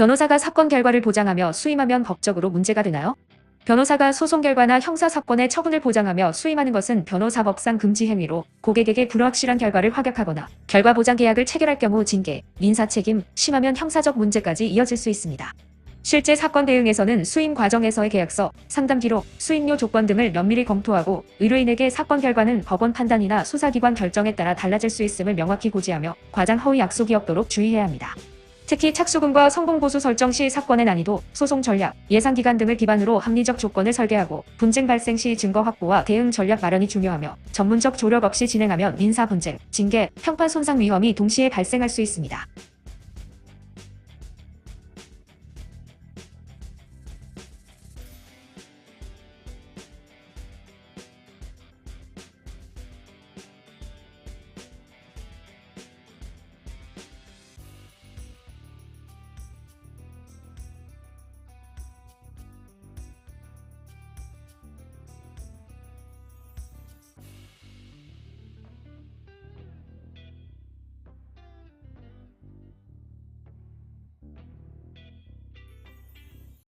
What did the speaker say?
변호사가 사건 결과를 보장하며 수임하면 법적으로 문제가 되나요? 변호사가 소송 결과나 형사 사건의 처분을 보장하며 수임하는 것은 변호사법상 금지 행위로 고객에게 불확실한 결과를 확약하거나 결과 보장 계약을 체결할 경우 징계, 민사 책임, 심하면 형사적 문제까지 이어질 수 있습니다. 실제 사건 대응에서는 수임 과정에서의 계약서, 상담 기록, 수임료 조건 등을 면밀히 검토하고 의뢰인에게 사건 결과는 법원 판단이나 수사기관 결정에 따라 달라질 수 있음을 명확히 고지하며 과장 허위 약속이 없도록 주의해야 합니다. 특히 착수금과 성공보수 설정 시 사건의 난이도, 소송 전략, 예상 기간 등을 기반으로 합리적 조건을 설계하고 분쟁 발생 시 증거 확보와 대응 전략 마련이 중요하며 전문적 조력 없이 진행하면 민사 분쟁, 징계, 평판 손상 위험이 동시에 발생할 수 있습니다.